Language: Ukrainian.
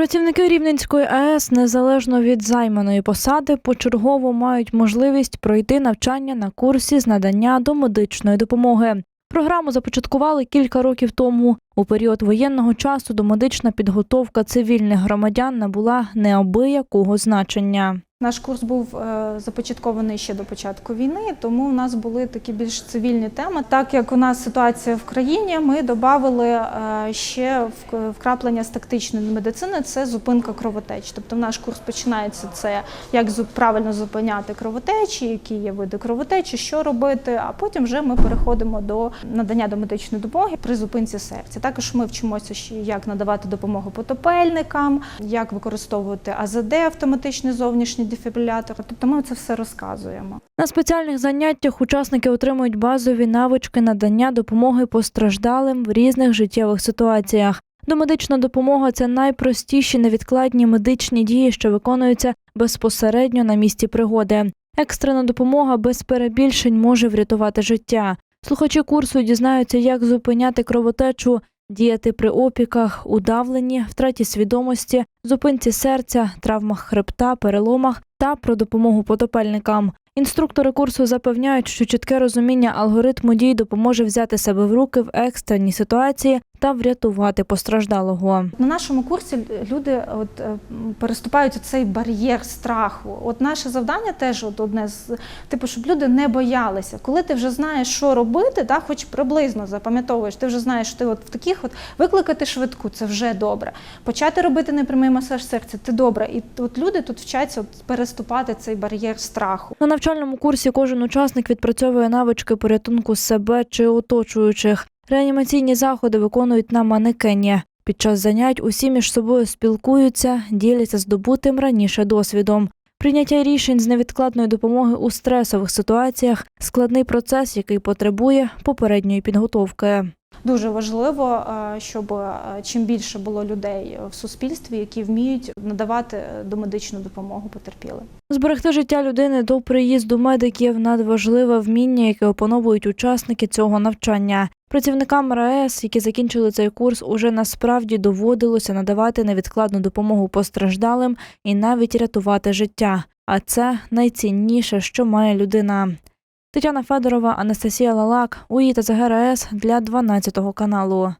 Працівники Рівненської АЕС незалежно від займаної посади почергово мають можливість пройти навчання на курсі з надання домедичної допомоги. Програму започаткували кілька років тому. У період воєнного часу домедична підготовка цивільних громадян набула неабиякого значення. Наш курс був е, започаткований ще до початку війни, тому у нас були такі більш цивільні теми. Так як у нас ситуація в країні, ми додали ще вкраплення з тактичної медицини це зупинка кровотеч. Тобто наш курс починається це як правильно зупиняти кровотечі, які є види кровотечі, що робити. А потім вже ми переходимо до надання домедичної допомоги при зупинці серця. Також ми вчимося як надавати допомогу потопельникам, як використовувати АЗД, автоматичний зовнішній дефібрилятор. Тобто ми це все розказуємо. На спеціальних заняттях учасники отримують базові навички надання допомоги постраждалим в різних життєвих ситуаціях. Домедична допомога це найпростіші невідкладні медичні дії, що виконуються безпосередньо на місці пригоди. Екстрена допомога без перебільшень може врятувати життя. Слухачі курсу дізнаються, як зупиняти кровотечу, діяти при опіках, удавленні, втраті свідомості, зупинці серця, травмах хребта, переломах та про допомогу потопельникам. Інструктори курсу запевняють, що чітке розуміння алгоритму дій допоможе взяти себе в руки в екстреній ситуації та врятувати постраждалого. На нашому курсі люди от, е, переступають цей бар'єр страху. От наше завдання теж от одне з типу, щоб люди не боялися. Коли ти вже знаєш, що робити, да, хоч приблизно запам'ятовуєш, ти вже знаєш, що ти от в таких от викликати швидку, це вже добре. Почати робити непрямий масаж серця, це добре. І от люди тут вчаться от переступати цей бар'єр страху. На навчальному курсі кожен учасник відпрацьовує навички порятунку себе чи оточуючих. Реанімаційні заходи виконують на манекені. Під час занять усі між собою спілкуються, діляться здобутим раніше досвідом. Прийняття рішень з невідкладної допомоги у стресових ситуаціях складний процес, який потребує попередньої підготовки. Дуже важливо, е, щоб е, чим більше було людей в суспільстві, які вміють надавати е, домедичну допомогу потерпілим. Зберегти життя людини до приїзду медиків надважливе вміння, яке опановують учасники цього навчання. Працівникам РАЕС, які закінчили цей курс, уже насправді доводилося надавати невідкладну допомогу постраждалим і навіть рятувати життя. А це найцінніше, що має людина. Тетяна Федорова, Анастасія Лалак, УІТА ЗГРАЕС для 12 каналу.